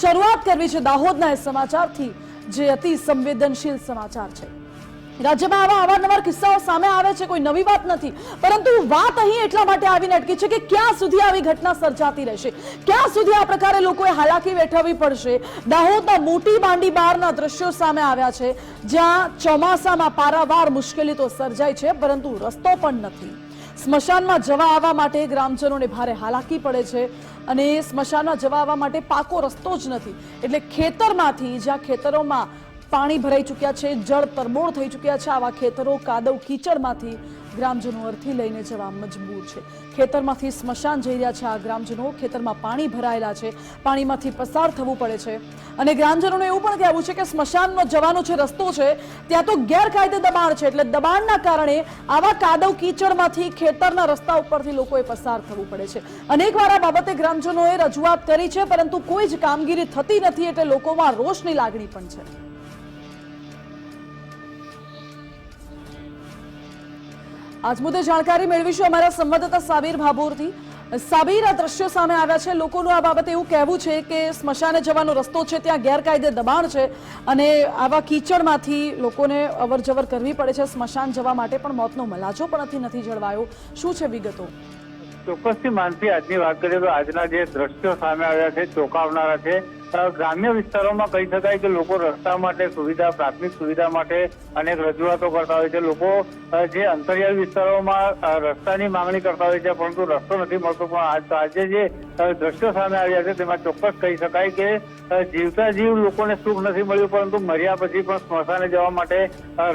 શરૂઆત કરવી છે દાહોદના એ સમાચારથી, જે અતિ સંવેદનશીલ સમાચાર છે. રાજ્યમાં આવા અવારનવાર કિસ્સાઓ સામે આવે છે, કોઈ નવી વાત નથી. પરંતુ વાત અહીં એટલા માટે આવીને અટકી છે કે ક્યાં સુધી આવી ઘટના સર્જાતી રહેશે? ક્યાં સુધી આ પ્રકારે લોકોએ હાલાકી વેઠવવી પડશે? દાહોદના મોટી બાંડી બારના દ્રશ્યો સામે આવ્યા છે, જ્યાં ચોમાસામાં પારાવાર મુશ્કેલી તો સર્જાય છે, પરંતુ રસ્તો પણ નથી. સ્મશાનમાં જવા આવવા માટે ગ્રામજનોને ભારે હાલાકી પડે છે અને સ્મશાનમાં જવા આવવા માટે પાકો રસ્તો જ નથી. એટલે ખેતરમાંથી, જ્યાં ખેતરોમાં પાણી ભરાઈ ચૂક્યા છે, જળ તરબોળ થઈ ચૂક્યા છે. આવા ખેતરો કાદવ કીચડમાંથી ગ્રામજનો અર્થી લઈને જવા મજબૂર છે. ખેતરમાંથી સ્મશાન જઈ રહ્યા છે. આ ગ્રામજનો ખેતરમાં પાણી ભરાયેલા છે. પાણીમાંથી પસાર થવું પડે છે. અને ગ્રામજનોને એવું પણ કહેવું છે કે સ્મશાનનો જવાનો જે રસ્તો છે, ત્યાં તો ગેરકાયદે દબાણ છે. એટલે દબાણના કારણે આવા કાદવ કીચડમાંથી ખેતરના રસ્તા ઉપરથી લોકોએ પસાર થવું પડે છે. અનેકવાર આ બાબતે ગ્રામજનોએ રજૂઆત કરી છે, પરંતુ કોઈ જ કામગીરી થતી નથી એટલે લોકોમાં રોષની લાગણી પણ છે. આજ મુદ્દે જાણકારી મેળવીશું અમારા સંવાદદાતા સાબીર ભાભોરથી. સાબીર, આ દ્રશ્યો સામે આવ્યા છે. લોકોનું આ બાબતે એવું કહેવું છે કે સ્મશાને જવાનો રસ્તો છે, ત્યાં ગેરકાયદે દબાણ છે અને આવા કીચડમાંથી લોકોને અવરજવર કરવી પડે છે. સ્મશાન જવા માટે પણ મોતનો મલાજો પણ નથી નથી જળવાયો. શું છે વિગતો? ચોક્કસથી માનસી, આજની વાત કરીએ તો આજના જે દ્રશ્યો સામે આવ્યા છે, ચોંકાવનારા છે ગ્રામ્ય વિસ્તારોમાં કહી શકાય કે લોકો રસ્તા માટે સુવિધા, પ્રાથમિક સુવિધા માટે અનેક રજૂઆતો કરતા હોય છે. લોકો જે અંતરિયાળ વિસ્તારોમાં રસ્તાની માંગણી કરતા હોય છે, પરંતુ રસ્તો નથી મળતો. પણ આજ જે દ્રશ્યો સામે આવ્યા છે, તેમાં ચોક્કસ કહી શકાય કે જીવતા જીવ લોકોને સુખ નથી મળ્યું, પરંતુ મર્યા પછી પણ સ્મશાને જવા માટે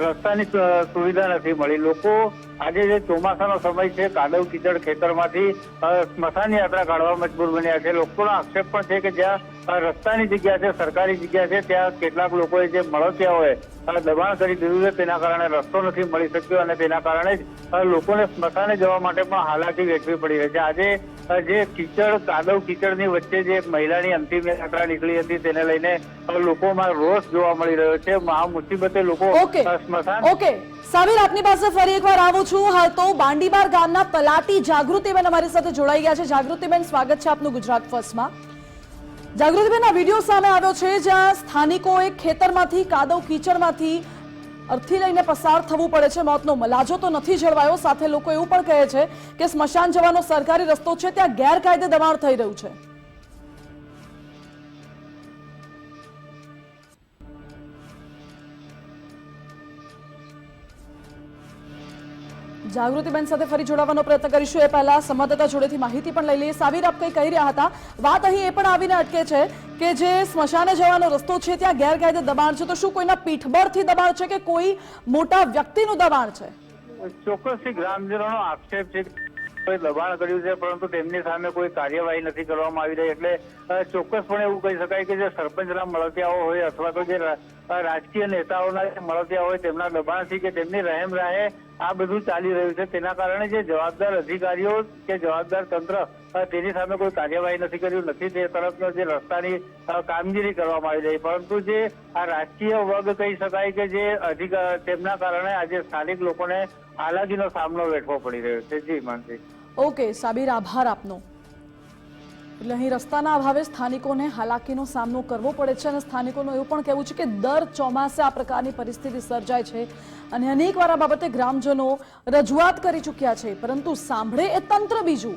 રસ્તાની સુવિધા નથી મળી. લોકો, આજે જે ચોમાસાનો સમય છે કાદવ કીચડ ખેતરમાંથી સ્મશાન યાત્રા કાઢવા મજબૂર બન્યા છે. લોકોનો આક્ષેપ પણ છે કે જ્યાં રસ્તાની જગ્યા છે સરકારી જગ્યા છે ત્યાં કેટલાક લોકોએ જે મળતિયાઓએ દબાણ કરી દીધું છે તેના કારણે રસ્તો નથી મળી શક્યો અને તેના કારણે જ લોકોને સ્મશાને જવા માટે પણ હાલાકી વેઠવી પડી રહી છે. આજે જે કીચડ કાદવ કીચડની વચ્ચે જે મહિલાની અંતિમ યાત્રા નીકળી હતી તેને લઈને લોકોમાં રોષ જોવા મળી રહ્યો છે. આ મુસીબતે લોકો સ્મશાન ઓકે. સાબિર આપની પાસે ફરી એકવાર આવું છું. હાલ તો બાંડીબાર ગામના તલાટી જાગૃતિબેન અમારી સાથે જોડાઈ ગયા છે. જાગૃતિબેન સ્વાગત છે આપનું ગુજરાત ફર્સ્ટમાં. જાગૃતિબેન આ વીડિયો સામે આવ્યો છે, જ્યાં સ્થાનિકોએ ખેતરમાંથી, કાદવ કીચડમાંથી અર્થી લઈને પસાર થવું પડે છે. મોતનો મલાજો તો નથી જળવાયો. સાથે લોકો એવું પણ કહે છે કે સ્મશાન જવાનો સરકારી રસ્તો છે, ત્યાં ગેરકાયદે દબાણ થઈ રહ્યું છે. જાગૃતિબેન સાથે ફરી જોડાવાનો પ્રયત્ન કરીશું. એ પહેલા સંવાદદાતા જોડેથી માહિતી પણ લઈ લઈએ. સાબીર આપ કંઈ કહી રહ્યા હતા? વાત અહીં એ પણ આવીને અટકે છે કે જે સ્મશાને જવાનો રસ્તો છે, ત્યાં ગેરકાયદે દબાણ છે. તો શું કોઈના પીઠબળથી દબાણ છે કે કોઈ મોટા વ્યક્તિનું દબાણ છે? ચોક્કસથી ગ્રામજનોનો આક્ષેપ છે દબાણ કર્યું છે, પરંતુ તેમની સામે કોઈ કાર્યવાહી નથી કરવામાં આવી રહી. એટલે ચોક્કસપણે એવું કહી શકાય કે જે સરપંચના મળતિયાઓ હોય અથવા તો જે રાજકીય નેતાઓના મળતિયા હોય તેમના દબાણથી કે તેમની રહેમ રાહે આ બધું ચાલી રહ્યું છે. તેના કારણે જે જવાબદાર અધિકારીઓ કે જવાબદાર તંત્ર તેની સામે કોઈ કાર્યવાહી નથી કર્યું નથી તે તરફનો જે રસ્તાની કામગીરી કરવામાં આવી રહી. પરંતુ જે આ રાજકીય વર્ગ કહી શકાય કે જે અધિકાર તેમના કારણે આજે સ્થાનિક લોકોને હાલાકીનો સામનો વેઠવો પડી રહ્યો છે. જી માનસી ઓકે, સાબિર, આભાર આપનો. એટલે અહીં રસ્તાના અભાવે સ્થાનિકોને હાલાકીનો સામનો કરવો પડે છે અને સ્થાનિકોનું એવું પણ કહેવું છે કે દર ચોમાસે આ પ્રકારની પરિસ્થિતિ સર્જાય છે. અને અનેકવાર આ બાબતે ગ્રામજનો રજૂઆત કરી ચૂક્યા છે. પરંતુ સાંભળે એ તંત્ર બીજું.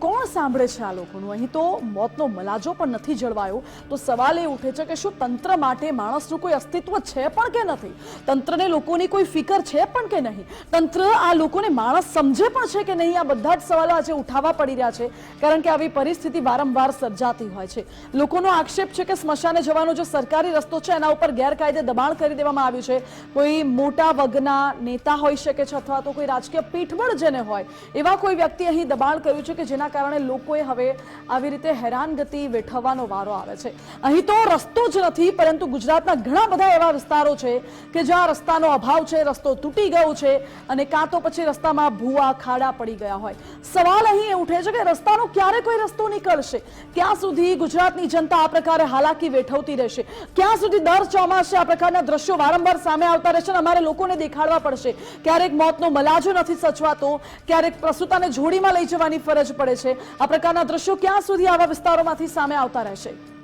કોણ સાંભળે છે આ લોકોનું? અહીં તો મોતનો મલાજો પણ નથી જળવાયો. તો સવાલ એ ઉઠે છે કે શું તંત્ર માટે માણસનું કોઈ અસ્તિત્વ છે પણ કે નથી? તંત્રને લોકોની કોઈ ફિકર છે પણ કે નહીં? તંત્ર આ લોકોને માણસ સમજે પણ છે કે નહીં? આ બધા જ સવાલો આજે ઉઠાવવા પડી રહ્યા છે. કારણ કે આવી પરિસ્થિતિ વારંવાર સર્જાતી હોય છે. લોકોનો આક્ષેપ છે કે સ્મશાને જવાનો જે સરકારી રસ્તો છે, એના ઉપર ગેરકાયદે દબાણ કરી દેવામાં આવ્યું છે. કોઈ મોટા વગના નેતા હોઈ શકે છે અથવા તો કોઈ રાજકીય પીઠબળ જેને હોય, એવા કોઈ વ્યક્તિ અહીં દબાણ કર્યું છે કે જેના કારણે લોકોએ હવે આવી રીતે હેરાનગતિ વેઠવવાનો વારો આવે છે. અહીં તો રસ્તો જ નથી, પરંતુ ગુજરાતના ઘણા બધા એવા વિસ્તારો છે કે જ્યાં રસ્તાનો અભાવ છે, રસ્તો તૂટી ગયો છે અને કાં તો પછી રસ્તામાં ભૂવા, ખાડા પડી ગયા હોય. સવાલ અહીં એ ઉઠે છે કે રસ્તાનો ક્યારે કોઈ રસ્તો નીકળશે? ક્યાં સુધી ગુજરાતની જનતા આ પ્રકારે હાલાકી વેઠવતી રહેશે? ક્યાં સુધી દર ચોમાસે આ પ્રકારના દ્રશ્યો વારંવાર સામે આવતા રહેશે અને અમારે લોકોને દેખાડવા પડશે? ક્યારેક મોતનો મલાજો નથી સચવાતો, ક્યારેક પ્રસૂતાને જોડીમાં લઈ જવાની ફરજ પડે છે. આ પ્રકારના દ્રશ્યો ક્યાં સુધી આવા વિસ્તારોમાંથી સામે આવતા રહેશે?